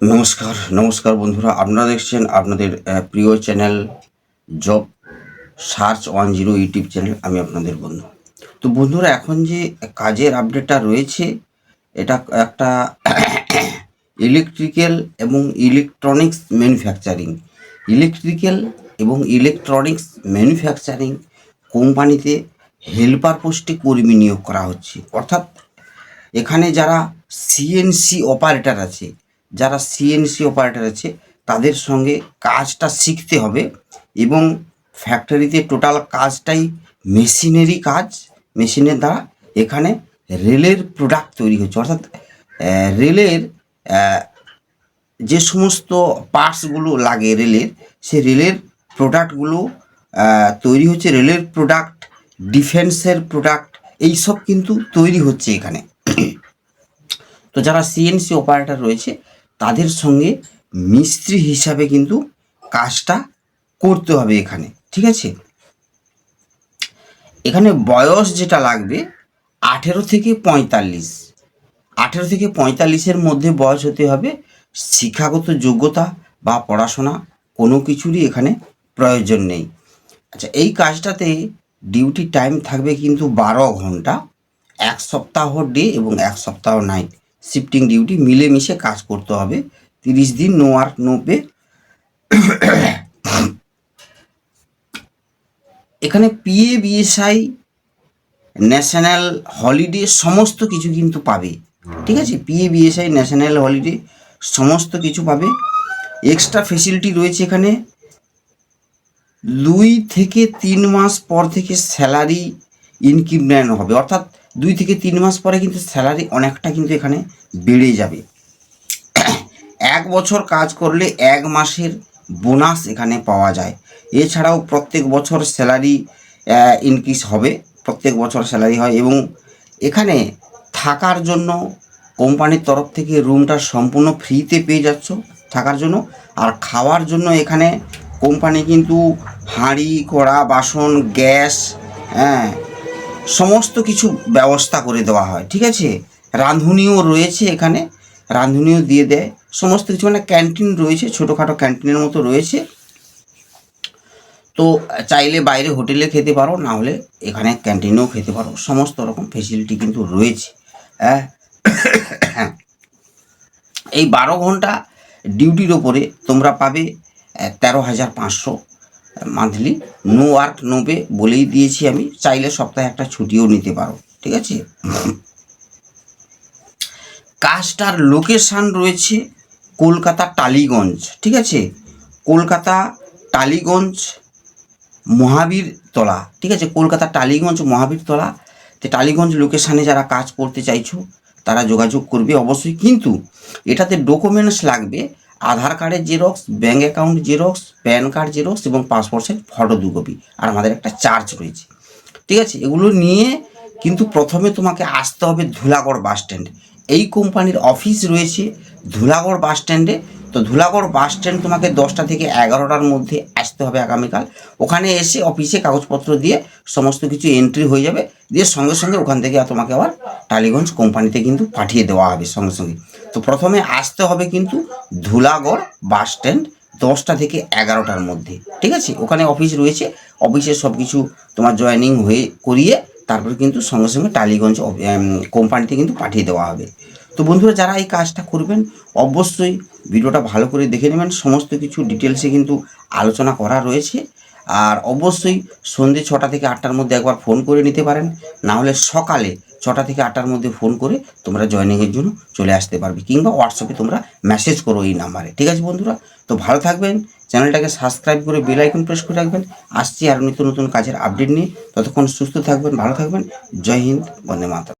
নমস্কার নমস্কার বন্ধুরা। আপনারা দেখছেন আপনাদের প্রিয় channel job search one zero YouTube channel. আমি আপনাদের বন্ধু। তো বন্ধুরা, এখন যে কাজের আপডেটটা রয়েছে, এটা একটা ইলেকট্রিক্যাল এবং ইলেকট্রনিক্স ম্যানুফ্যাকচারিং। ইলেকট্রিক্যাল এবং ইলেকট্রনিক্স ম্যানুফ্যাকচারিং কোম্পানিতে হেল্পার পোস্টে কর্মী নিয়োগ করা হচ্ছে। অর্থাৎ এখানে যারা সিএনসি অপারেটর আছে যারা সিএনসি অপারেটর আছে, তাদের সঙ্গে কাজটা শিখতে হবে এবং ফ্যাক্টরিতে টোটাল কাজটাই মেশিনেরই কাজ মেশিনের দ্বারা এখানে রেলের প্রোডাক্ট তৈরি হচ্ছে। অর্থাৎ রেলের যে সমস্ত পার্টসগুলো লাগে রেলের সে রেলের প্রোডাক্টগুলো তৈরি হচ্ছে। রেলের প্রোডাক্ট ডিফেন্সের প্রোডাক্ট এইসব কিন্তু তৈরি হচ্ছে এখানে। তো যারা সিএনসি অপারেটর রয়েছে তাদের সঙ্গে মিস্ত্রি হিসাবে কিন্তু কাজটা করতে হবে এখানে, ঠিক আছে? এখানে বয়স যেটা লাগবে আঠেরো থেকে পঁয়তাল্লিশ। আঠেরো থেকে পঁয়তাল্লিশের মধ্যে বয়স হতে হবে শিক্ষাগত যোগ্যতা বা পড়াশোনা, কোনো কিছুরই এখানে প্রয়োজন নেই। আচ্ছা এই কাজটাতে ডিউটি টাইম থাকবে কিন্তু বারো ঘণ্টা, এক সপ্তাহ ডে এবং এক সপ্তাহ নাইট। শিফটিং ডিউটি মিলেমিশে কাজ করতে হবে। তিরিশ দিন নো ওয়ার্ক নো পে এখানে পিএ বিএসআই ন্যাশনাল হলিডে সমস্ত কিছু কিন্তু পাবে। ঠিক আছে? পিএ বিএসআই ন্যাশনাল হলিডে সমস্ত কিছু পাবে। এক্সট্রা ফেসিলিটি রয়েছে এখানে। দুই থেকে তিন মাস পর থেকে স্যালারি ইনক্রিমেন্ট হবে। অর্থাৎ দুই থেকে তিন মাস পরে কিন্তু স্যালারি অনেকটা কিন্তু এখানে বেড়ে যাবে। এক বছর কাজ করলে এক মাসের বোনাস এখানে পাওয়া যায়। এছাড়াও প্রত্যেক বছর স্যালারি ইনক্রিজ হবে। প্রত্যেক বছর স্যালারি হয় এবং এখানে থাকার জন্য কোম্পানির তরফ থেকে রুমটা সম্পূর্ণ ফ্রিতে পেয়ে যাচ্ছ থাকার জন্য। আর খাওয়ার জন্য এখানে কোম্পানি কিন্তু হাঁড়ি, কড়া, বাসন, গ্যাস হ্যাঁ সমস্ত কিছু ব্যবস্থা করে দেওয়া হয়, ঠিক আছে? রাঁধুনিও রয়েছে এখানে, রাঁধুনিও দিয়ে দেয়, সমস্ত কিছু মানে ক্যান্টিন রয়েছে, ছোটোখাটো ক্যান্টিনের মতো রয়েছে। তো চাইলে বাইরে হোটেলে খেতে পারো, না হলে এখানে ক্যান্টিনেও খেতে পারো, সমস্ত রকম ফেসিলিটি কিন্তু রয়েছে। হ্যাঁ এই বারো ঘণ্টা ডিউটির ওপরে তোমরা পাবে তেরো হাজার পাঁচশো monthly no work no pay বলেই দিয়েছি আমি। চাইলে সপ্তাহে একটা ছুটিও নিতে পারো, ঠিক আছে? কাজটার লোকেশান রয়েছে কলকাতা টালিগঞ্জ, ঠিক আছে? কলকাতা টালিগঞ্জ মহাবীর তলা, ঠিক আছে? কলকাতা টালিগঞ্জ মহাবীর তলা। তো টালিগঞ্জ লোকেশানে যারা কাজ করতে চাইছো, তারা যোগাযোগ করবে অবশ্যই। কিন্তু এটাতে ডকুমেন্টস লাগবে। আধার কার্ডের xerox bank account xerox PAN card xerox এবং পাসপোর্ট সাইজ ফটো দু কপি আর আমাদের একটা চার্জ রয়েছে। ঠিক আছে? এগুলো নিয়ে কিন্তু প্রথমে তোমাকে আসতে হবে ধুলাগড় বাস স্ট্যান্ড এই কোম্পানির অফিস রয়েছে ধুলাগড় বাস স্ট্যান্ডে তো ধুলাগড় বাস স্ট্যান্ড তোমাকে দশটা থেকে এগারোটার মধ্যে আসতে হবে আগামীকাল। ওখানে এসে অফিসে কাগজপত্র দিয়ে সমস্ত কিছু এন্ট্রি হয়ে যাবে। দিয়ে সঙ্গে সঙ্গে ওখান থেকে তোমাকে আবার টালিগঞ্জ কোম্পানিতে কিন্তু পাঠিয়ে দেওয়া হবে সঙ্গে সঙ্গে। তো প্রথমে আসতে হবে কিন্তু ধুলাগড় বাস স্ট্যান্ড দশটা থেকে এগারোটার মধ্যে। ঠিক আছে? ওখানে অফিস রয়েছে। অফিসে সব কিছু তোমার জয়েনিং হয়ে করিয়ে তারপরে কিন্তু সঙ্গে সঙ্গে টালিগঞ্জ কোম্পানিতে কিন্তু পাঠিয়ে দেওয়া হবে। তো বন্ধুরা, যারা এই কাজটা করবেন, অবশ্যই ভিডিওটা ভালো করে দেখে নেবেন। সমস্ত কিছু ডিটেলসে কিন্তু আলোচনা করা রয়েছে। আর অবশ্যই সন্ধ্যে ছটা থেকে আটটার মধ্যে একবার ফোন করে নিতে পারেন। না হলে সকালে ছটা থেকে আটটার মধ্যে ফোন করে তোমরা জয়েনিংয়ের জন্য চলে আসতে পারবে, কিংবা হোয়াটসঅ্যাপে তোমরা মেসেজ করো এই নাম্বারে ঠিক আছে বন্ধুরা? তো ভালো থাকবেন। চ্যানেলটাকে সাবস্ক্রাইব করে বেল আইকন প্রেস করে রাখবেন। আসছি আর নতুন নতুন কাজের আপডেট নিয়ে। ততক্ষণ সুস্থ থাকবেন, ভালো থাকবেন। জয় হিন্দ, বন্দে মাতা